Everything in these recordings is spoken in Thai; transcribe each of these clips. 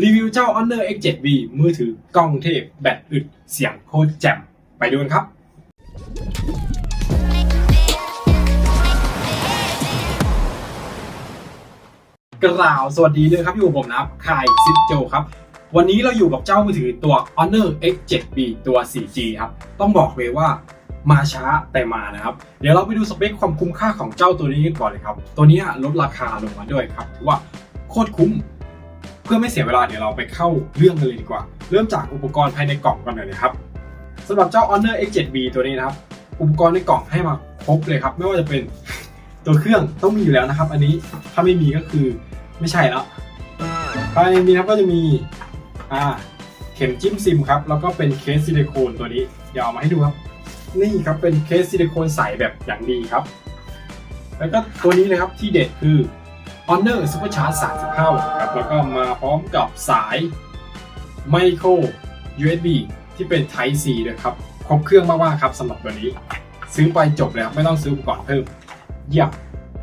รีวิวเจ้า Honor X7B มือถือกล้องเทพ แบตอึด เสียงโคตรแจ่ม ไปดูกันครับ กล่าวสวัสดีด้วยครับอยู่กับผมนะครับคายซิดโจครับ วันนี้เราอยู่กับเจ้ามือถือตัว Honor X7B ตัว 4G ครับ ต้องบอกเลยว่ามาช้าแต่มานะครับ เดี๋ยวเราไปดูสเปคความคุ้มค่าของเจ้าตัวนี้กันก่อนเลยครับ ตัวนี้ลดราคาลงมาด้วยครับถือว่าโคตรคุ้ม พื่อไม่เสียเวลาเดี๋ยวเราไปเข้าเรื่องกันเลยดีกว่า เริ่มจากอุปกรณ์ภายในกล่องกันเลยนะครับสำหรับเจ้า Honor X7B ตัวนี้นะครับ อุปกรณ์ในกล่องให้มาครบเลยครับ ไม่ว่าจะเป็นตัวเครื่องต้องมีอยู่แล้วนะครับ อันนี้ถ้าไม่มีก็คือไม่ใช่แล้วภายในนี้นะครับก็จะมีอ่าเข็มจิ้มซิมครับ แล้วก็เป็นเคสซิลิโคนตัวนี้เดี๋ยวเอามาให้ดูครับ นี่ครับเป็นเคสซิลิโคนใสแบบอย่างดีครับ แล้วก็ตัวนี้เลยครับที่เด็ดคือ Honor Supercharge 35 วัตต์ครับ แล้วก็มาพร้อมกับสาย Micro USB ที่เป็น Type C ด้วยครับครบเครื่องมากๆครับสำหรับตัวนี้ ซื้อไปจบเลยครับไม่ต้องซื้ออุปกรณ์เพิ่มเยี่ยม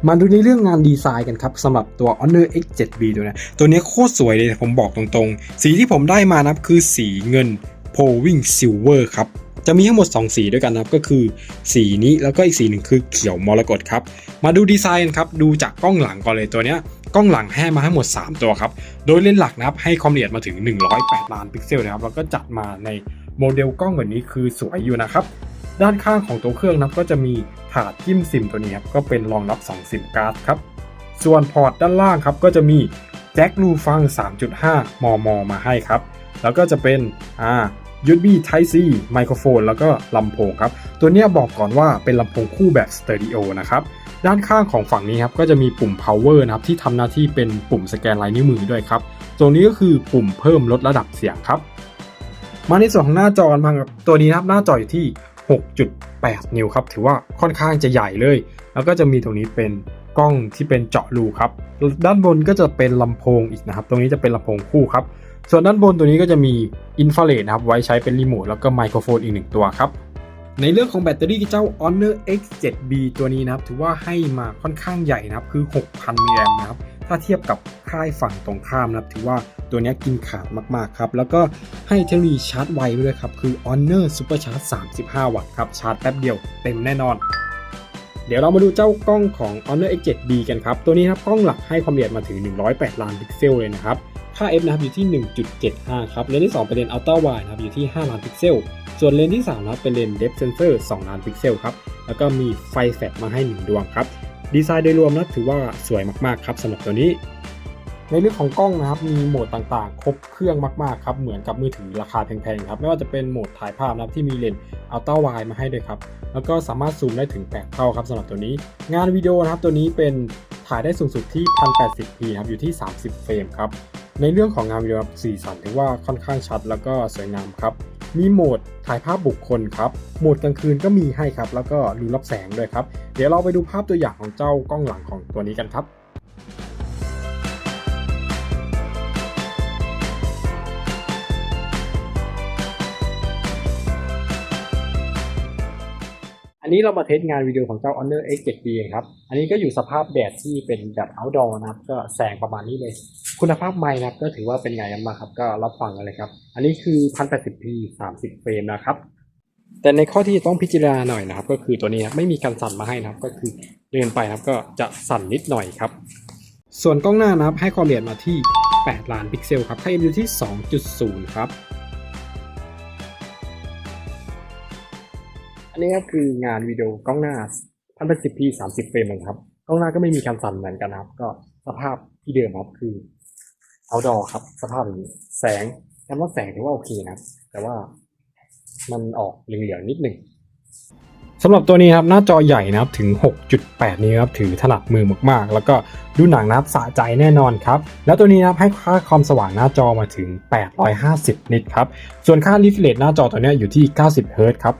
มาดูในเรื่องงานดีไซน์กันครับสำหรับตัว Honor X7B ตัวนี้ตัวนี้โคตรสวยเลยผมบอกตรงๆ สีที่ผมได้มานะครับคือสีเงิน Powing Silver ครับ จะมีทั้งหมด 2 สีด้วยกันนะครับ ก็คือสีนี้แล้วก็อีกสีหนึ่งคือเขียวมรกตครับ มาดูดีไซน์ครับ ดูจากกล้องหลังก่อนเลยตัวเนี้ยกล้องหลังให้มาทั้งหมด 3 ตัวครับ โดยเลนส์หลักนะครับให้ความละเอียดมาถึง 108 ล้านพิกเซลนะครับ แล้วก็จัดมาในโมเดลกล้องแบบนี้คือสวยอยู่นะครับ ด้านข้างของตัวเครื่องนะครับก็จะมีถาดจิ้มซิมตัวนี้ครับ ก็เป็นรองรับ2ซิมการ์ดครับ ส่วนพอร์ตด้านล่างครับก็จะมีแจ็ครูฟัง 3.5 มม มาให้ครับ แล้วก็จะเป็นอ่า USB Type C ไมโครโฟน แล้วก็ลำโพงครับ ตัวนี้บอกก่อนว่าเป็นลำโพงคู่แบบสเตอริโอนะครับ ด้านข้างของฝั่งนี้ครับก็จะมีปุ่ม power นะครับที่ทำหน้าที่เป็นปุ่มสแกนลายนิ้วมือด้วยครับตัวนี้ก็คือปุ่มเพิ่มลดระดับเสียงครับ มาในส่วนของหน้าจอกันบ้างครับตัวนี้นะครับหน้าจออยู่ที่ 6.8 นิ้วครับ ถือว่าค่อนข้างจะใหญ่เลย แล้วก็จะมีตรงนี้เป็นกล้องที่เป็นเจาะรูครับ ด้านบนก็จะเป็นลำโพงอีกนะครับ ตรงนี้จะเป็นลำโพงคู่ครับ ส่วนด้านบนตัวนี้ก็จะมีอินฟราเรดนะครับไว้ใช้เป็นรีโมทแล้วก็ไมโครโฟนอีกหนึ่งตัวครับในเรื่องของแบตเตอรี่เจ้า Honor X7B ตัวนี้นะครับ ถือว่าให้มาค่อนข้างใหญ่นะครับ คือ 6,000 มิลลิแอมป์นะครับ ถ้าเทียบกับค่ายฝั่งตรงข้ามนะครับ ถือว่าตัวนี้กินขาดมาก ๆ ครับ แล้วก็ให้เทคโนโลยีชาร์จไวด้วยครับ คือ Honor Super Charge 35 วัตต์ครับ ชาร์จแป๊บเดียวเต็มแน่นอน เดี๋ยวเรามาดูเจ้ากล้องของ Honor X7B กันครับ ตัวนี้นะครับกล้องหลักให้ความละเอียดมาถึง 108 ล้านพิกเซลเลยนะครับ ค่า f นะครับอยู่ที่ 1.75 ครับ เลนส์ที่ 2 เป็นเลนส์ Ultra Wide นะครับอยู่ที่ 5 ล้านพิกเซล ส่วนเลนส์ที่3นะครับเป็นเลนส์ Depth Sensor 2 ล้านพิกเซลครับ แล้วก็มีไฟแฟลชมาให้ 1 ดวงครับ ดีไซน์โดยรวมนะถือว่าสวยมากๆครับสำหรับตัวนี้ ในเรื่องของกล้องนะครับมีโหมดต่างๆ ครบเครื่องมากๆครับ เหมือนกับมือถือราคาแพงๆครับ ไม่ว่าจะเป็นโหมดถ่ายภาพนะครับที่มีเลนส์ Ultra Wide มาให้ด้วยครับ แล้วก็สามารถซูมได้ถึง 8 เท่าครับสำหรับตัวนี้ งานวิดีโอนะครับตัวนี้เป็นถ่ายได้สูงสุดที่ 1080p ครับ อยู่ที่ 30 เฟรมครับ ในเรื่องของงานวิดีโอรับสีสันถือว่าค่อนข้างชัดแล้วก็สวยงามครับ มีโหมดถ่ายภาพบุคคลครับ โหมดกลางคืนก็มีให้ครับ แล้วก็รูรับแสงด้วยครับ เดี๋ยวเราไปดูภาพตัวอย่างของเจ้ากล้องหลังของตัวนี้กันครับ นนี้เรามาเทสงานวิดีโอของเจ้า Honor X7B ครับ อันนี้ก็อยู่สภาพแดดที่เป็นแบบ outdoor นะครับ ก็แสงประมาณนี้เลย คุณภาพไมค์นะครับ ก็ถือว่าเป็นไงกันบ้าครับ ก็รับฟังกันเลยครับ อันนี้คือ 1080p 30 เฟรมนะครับ แต่ในข้อที่ต้องพิจารณาหน่อยนะครับ ก็คือตัวนี้ครับไม่มีการสั่นมาให้นะครับ ก็คือเดินไปนะครับ ก็จะสั่นนิดหน่อยครับ ส่วนกล้องหน้านะครับ ให้ความละเอียดมาที่ 8 ล้านพิกเซลครับ ค่า f อยู่ที่ 2.0 ครับ นนี้ก็คืองานวิดีโอกล้องหน้า 1080p 30เฟรมนะครับ กล้องหน้าก็ไม่มีการสั่นเหมือนกันนะครับ ก็สภาพที่เดิมครับคือ outdoor ครับ สภาพอย่างนี้แสงคำว่าแสงถือว่าโอเคนะ แต่ว่ามันออกเหลืองๆนิดหนึ่งสำหรับตัวนี้ครับหน้าจอใหญ่นะครับถึง 6.8 นิ้วครับถือถนัดมือมากๆ แล้วก็ดูหนังนะครับสะใจแน่นอนครับ แล้วตัวนี้นะครับให้ค่าความสว่างหน้าจอมาถึง 850 นิตครับ ส่วนค่า refresh หน้าจอตัวนี้อยู่ที่ 90 เฮิรตซ์ครับ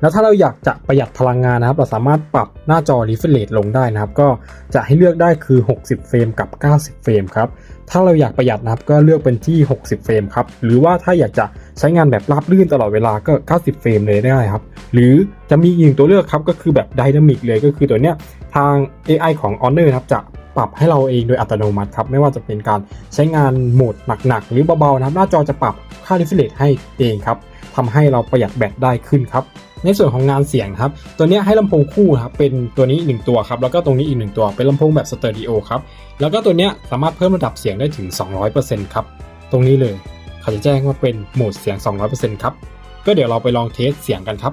แล้วถ้าเราอยากจะประหยัดพลังงานนะครับ เราสามารถปรับหน้าจอ refresh ลงได้นะครับ ก็จะให้เลือกได้คือ 60 เฟรมกับ 90 เฟรมครับ ถ้าเราอยากประหยัดนะครับก็เลือกเป็นที่ 60 เฟรมครับ หรือว่าถ้าอยากจะใช้งานแบบราบรื่นตลอดเวลาก็ 90 เฟรมเลยได้ครับ หรือจะมีอีกหนึ่งตัวเลือกครับก็คือแบบ Dynamic เลยก็คือตัวเนี้ยทาง AI ของ Honor นะครับจะปรับให้เราเองโดยอัตโนมัติครับไม่ว่าจะเป็นการใช้งานโหมดหนักๆหรือเบาๆนะครับหน้าจอจะปรับค่า refresh ให้เองครับทำให้เราประหยัดแบตได้ขึ้นครับ ในส่วนของงานเสียงครับ ตัวนี้ให้ลำโพงคู่ครับเป็นตัวนี้ 1 ตัวครับ แล้วก็ตรงนี้อีก 1 ตัว เป็นลำโพงแบบสเตอริโอครับ แล้วก็ตัวนี้สามารถเพิ่มระดับเสียงได้ถึง 200%ครับ ตรงนี้เลยเขาจะแจ้งว่าเป็นโหมดเสียง 200%ครับ ก็เดี๋ยวเราไปลองเทสเสียงกันครับ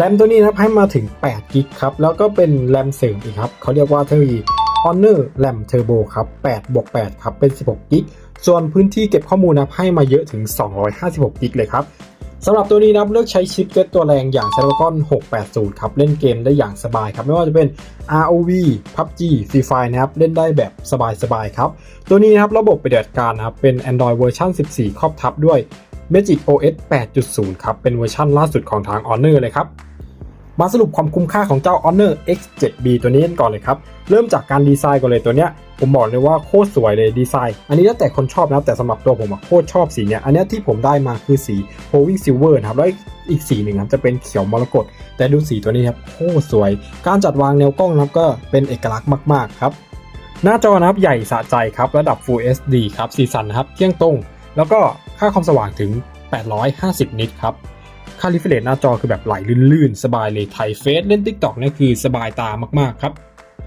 แรมตัวนี้นะครับให้มาถึง8กิกครับ แล้วก็เป็นแรมเสริมอีกครับ เขาเรียกว่าเทอร์ Honor RAM Turbo ครับ8บวก8ครับ เป็น 16กิก ส่วนพื้นที่เก็บข้อมูลนะให้มาเยอะถึง 256กิกเลยครับสำหรับตัวนี้นะเลือกใช้ชิปเซ็ตตัวแรงอย่าง Snapdragon 680 ครับ เล่นเกมได้อย่างสบายครับ ไม่ว่าจะเป็น ROV PUBG Free Fire นะครับ เล่นได้แบบสบายๆครับ ตัวนี้นะครับระบบปฏิบัติการนะครับ เป็น Android เวอร์ชัน14 ครอบทับด้วย Magic OS 8.0 ครับ เป็นเวอร์ชันล่าสุดของทาง Honor เลยครับ มาสรุปความคุ้มค่าของเจ้า Honor X7B ตัวนี้กันก่อนเลยครับ เริ่มจากการดีไซน์ก่อนเลยตัวเนี้ยผมบอกเลยว่าโคตรสวยเลยดีไซน์ อันนี้แล้วแต่คนชอบนะแต่สำหรับตัวผมอะโคตรชอบสีเนี้ยอันนี้ที่ผมได้มาคือสี p o w i n g Silver นะครับแล้วอีกสีหนึ่งครับจะเป็นเขียวมรกตแต่ดูสีตัวนี้ครับโคตรสวย การจัดวางแนวกล้องนะครับก็เป็นเอกลักษณ์มากๆครับหน้าจอนะครับใหญ่สะใจครับระดับ Full HD ครับสีสันนะครับเที่ยงตรง แล้วก็ค่าความสว่างถึง 850 นิตครับ ค่าริเฟรชหน้าจอคือแบบไหลลื่นๆ สบายเลยไทยเฟสเล่น TikTok เนี่ยคือสบายตามากๆครับ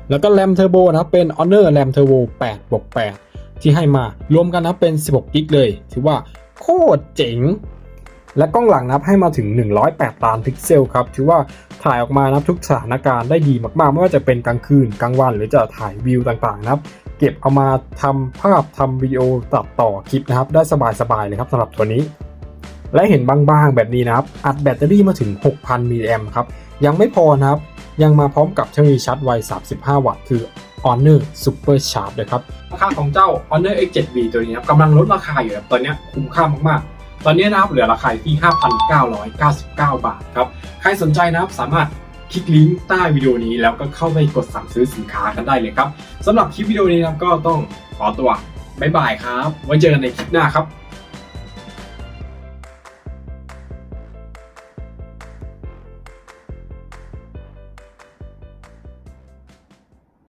แล้วก็แรมเทอร์โบนะครับเป็น Honor RAM Turbo 8บวก8ที่ให้มารวมกันนะเป็น 16กิกเลย ถือว่าโคตรเจ๋ง และกล้องหลังนะครับให้มาถึง 108 ล้านพิกเซลครับ ถือว่าถ่ายออกมานะครับทุกสถานการณ์ได้ดีมากๆ ไม่ว่าจะเป็นกลางคืนกลางวันหรือจะถ่ายวิวต่างๆนะครับเก็บเอามาทำภาพทำวิดีโอตัดต่อคลิปนะครับ ได้สบายๆเลยครับสำหรับตัวนี้ และเห็นบางๆแบบนี้นะครับ อัดแบตเตอรี่มาถึง 6,000 มิลลิแอมครับ ยังไม่พอนะครับ ยังมาพร้อมกับเทคโนโลยีชาร์จไว 35 วัตต์ คือ Honor Super Charge เลยครับ ราคาของเจ้า Honor X7B ตัวนี้ครับกำลังลดราคาอยู่ครับตอนนี้คุ้มค่ามากๆ ตอนนี้นะครับเหลือราคาที่ 5,999 บาทครับ ใครสนใจนะครับสามารถคลิกลิงก์ใต้วิดีโอนี้แล้วก็เข้าไปกดสั่งซื้อสินค้ากันได้เลยครับสำหรับคลิปวิดีโอนี้นะครับก็ต้องขอตัวบ๊ายบายครับ ไว้เจอกันในคลิปหน้าครับ